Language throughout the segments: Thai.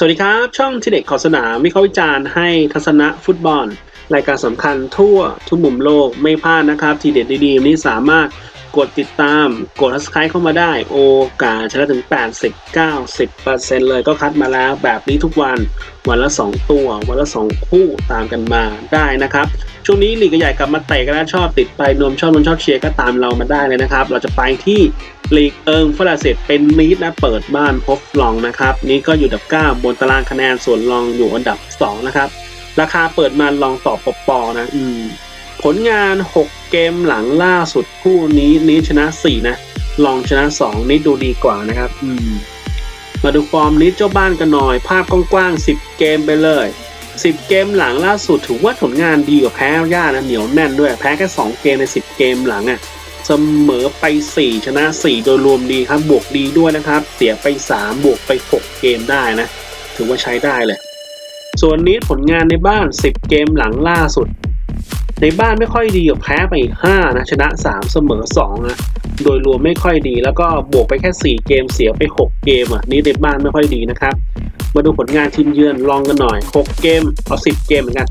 สวัสดีครับ ช่องทีเด็กขอสนามวิเคราะห์วิจารณ์ให้ทัศนะฟุตบอล รายการสำคัญทั่วทุกมุมโลกไม่พลาดนะครับ ทีเด็ดดีๆนี้สามารถกดติดตามกด subscribe เข้ามาได้ โอกาสชนะถึง 80-90%เลยก็คัดมาแล้วแบบนี้ทุกวันวันละ 2 ตัว วันละ 2 คู่ตามกันมาได้นะครับ ช่วงนี้ลีกใหญ่กลับมาเตะกันแล้วชอบติดไปนวมชอบนวมชอบเชียร์ก็ตามเรามาได้เลยนะครับ เราจะไปที่ ลีกเอิงฝรั่งเศสเป็นมีดนะเปิดบ้านพบลองนะครับ นี่ก็อยู่อันดับ 9 บนตารางคะแนนส่วนลองอยู่อันดับ 2 นะครับ ราคาเปิดมาลองต่อปปอนะอืมผลงาน 6 เกมหลังล่าสุดคู่นี้นี้ชนะ 4 นะ ลองชนะ 2 นี่ดูดีกว่านะครับ อืมมาดูฟอร์มนี้เจ้าบ้านกันหน่อย ภาพกว้างๆ10 เกมไปเลย 10 เกมหลังล่าสุดถือว่าผลงานดีกว่าแพ้ย่านะเหนียวแน่นด้วยแพ้แค่2เกมใน 10 เกมหลังอะ่ะ เสมอไป 4 ชนะ 4 โดยรวมดีครับ บวกดีด้วยนะครับ เสียไป 3 บวกไป 6 เกมได้นะ ถือว่าใช้ได้เลย ส่วนนี้ผลงานในบ้าน 10 เกมหลังล่าสุด ในบ้านไม่ค่อยดีกับแพ้ไปอีก5นะ ชนะ 3 เสมอ2นะโดยรวมไม่ค่อยดี แล้วก็บวกไปแค่ 4 เกมเสียไป 6 เกมอะนี่ในบ้านไม่ค่อยดีนะครับ มาดูผลงานทีมเยือนลองกันหน่อย 6 เกมเอา10 เกมเหมือนกัน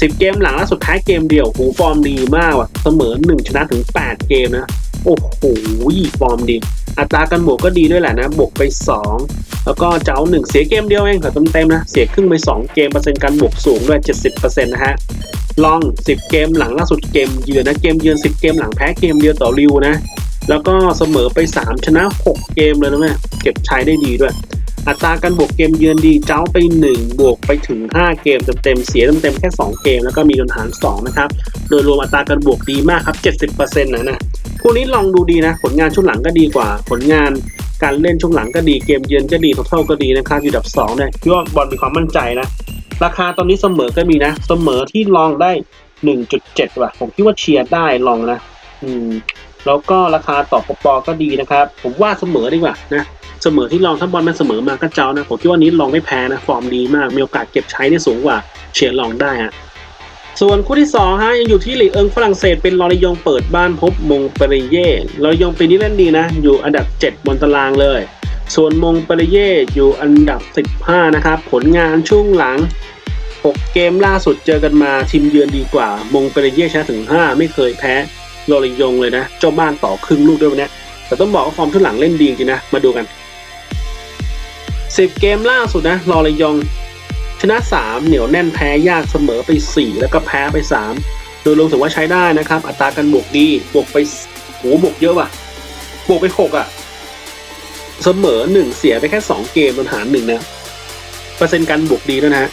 10 เกมหลังล่าสุดท้ายเกมเดียวหูฟอร์มดีมากว่ะเสมอ 1 ชนะถึง 8 เกมนะ โอ้โหฟอร์มดี อัตราการบวกก็ดีด้วยแหละนะบวกไป 2 แล้วก็เจ้าหนึ่งเสียเกมเดียวเองแต่เต็มๆนะ เสียครึ่งไป 2 เกมเปอร์เซ็นต์การบวกสูงด้วย 70%นะฮะลอง 10 เกมหลังล่าสุดเกมเยือนนะเกมเยือน 10 เกมหลังแพ้เกมเดียวต่อริวนะแล้วก็เสมอไป 3 ชนะ 6 เกมเลยนะแม่เก็บใช้ได้ดีด้วย อัตราการบวกเกมเยือนดีเจ้าไป 1 บวกไปถึง 5 เกมเต็มๆเสียเต็มๆแค่ 2 เกม แล้วก็มีโดนหาร2นะครับโดยรวมอัตราการบวกดีมากครับ 70%นะนะคู่นี้ลองดูดีนะ ผลงานช่วงหลังก็ดีกว่า ผลงานการเล่นช่วงหลังก็ดีเกมเยือนก็ดีท o ท a l ก็ดีนะครับอยู่อันดับ2เนี่ยคิดว่าบอลมีความมั่นใจนะราคาตอนนี้เสมอก็มีนะ เสมอที่ลองได้ 1.7ว่ะผมคิดว่าเชียร์ได้ลองนะ อืม แล้วก็ราคาต่อปปก็ดีนะครับ ผมว่าเสมอดีกว่านะ เสมอที่ลองถ้าบอลมันเสมอมาก็เจ้านะ ผมคิดว่านี้ลองไม่แพ้นะฟอร์มดีมาก มีโอกาสเก็บใช้ได้สูงกว่าเชียร์ลองได้ฮะส่วนคู่ที่2ฮะยังอยู่ที่ลีกเอิงฝรั่งเศสเป็นลอริยองเปิดบ้านพบมงเปเรเย่ลอริยองปีนี้เล่นดีนะ อยู่อันดับ 7 บนตารางเลย ส่วนมงเปเรเย่อยู่อันดับ 15 นะครับ ผลงานช่วงหลัง 6 เกมล่าสุดเจอกันมาทีมเยือนดีกว่า มงเปเรเย่ชนะถึง 5 ไม่เคยแพ้ลอริยองเลยนะ เจ้าบ้านต่อครึ่งลูกด้วยวันนี้แต่ต้องบอกว่าฟอร์มช่วงหลังเล่นดีจริงนะมาดูกัน 10 เกมล่าสุดนะลอริยอง ชนะ 3 เหนียวแน่นแพ้ยากเสมอไป 4 แล้วก็แพ้ไป 3 โดยรวมถือว่าใช้ได้นะครับ อัตราการบวกดีบวกไปโหบวกเยอะว่ะบวกไป 6 อะ เสมอ 1 เสียไปแค่ 2 เกมโดนหาร1นะเปอร์เซ็นต์การบวกดีด้วยนะฮะ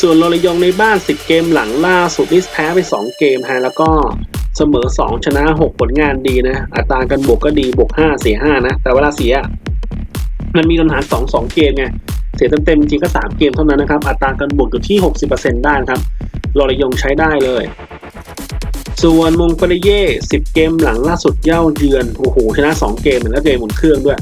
ส่วนลอริยองในบ้าน 10 เกมหลังล่าสุดนี่แพ้ไป 2 เกมฮะแล้วก็เสมอ 2 ชนะ 6 ผลงานดีนะ อัตราการบวกก็ดีบวก 5 เสีย 5 นะ แต่เวลาเสีย มันมีโดนหาร2 2เกมไงเสียเต็มๆจริงก็3เกมเท่านั้นนะครับ อัตราการบวกอยู่ที่ 60%ได้นะครับลอรยงใช้ได้เลย ส่วนมงเปเรเย่10 เกมหลังล่าสุดเย่าเยือนโอ้โหชนะ 2 เกมแล้วเกมหมุนเครื่องด้วย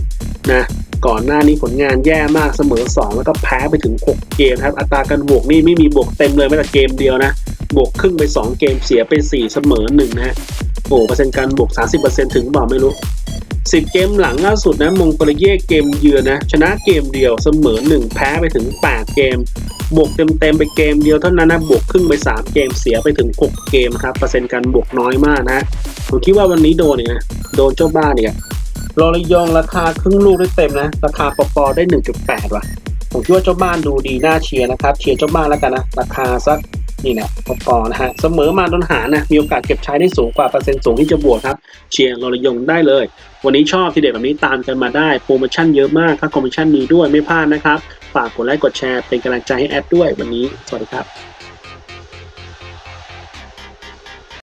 นะก่อนหน้านี้ผลงานแย่มากเสมอ 2 แล้วก็แพ้ไปถึง 6 เกมครับ อัตราการบวกนี่ไม่มีบวกเต็มเลยแม้แต่เกมเดียวนะ บวกครึ่งไป 2 เกมเสียไป 4 เสมอ1นะฮะโอ้เปอร์เซ็นต์การบวก 30%ถึงบอกไม่รู้ 10 เกมหลังล่าสุดนะมงเปรเย่เกมเยือนนะ ชนะเกมเดียวเสมอ 1 แพ้ไปถึง 8 เกม บวกเต็มๆไปเกมเดียวเท่านั้นนะ บวกครึ่งไป 3 เกมเสียไปถึง 6 เกมครับเปอร์เซ็นต์การบวกน้อยมากนะผมคิดว่าวันนี้โดนเนี่ยโดนเจ้าบ้านเนี่ยลอริยองราคาครึ่งลูกได้เต็มนะ ราคาปอปอได้ 1.8 ว่ะ ผมคิดว่าเจ้าบ้านดูดีน่าเชียร์นะครับ เชียร์เจ้าบ้านแล้วกันนะ ราคาสัก นี่นะปอปอนะฮะเสมอมาต้นหานะมีโอกาสเก็บใช้ได้สูงกว่าเปอร์เซ็นต์สูงที่จะบวกครับเชียร์ลอริยงได้เลย วันนี้ชอบทีเด็ดแบบนี้ตามกันมาได้โปรโมชั่นเยอะมากค่าคอมมิชชั่นมีด้วยไม่พลาดนะครับ ฝากกดไลค์กดแชร์เป็นกำลังใจให้แอดด้วยวันนี้สวัสดีครับ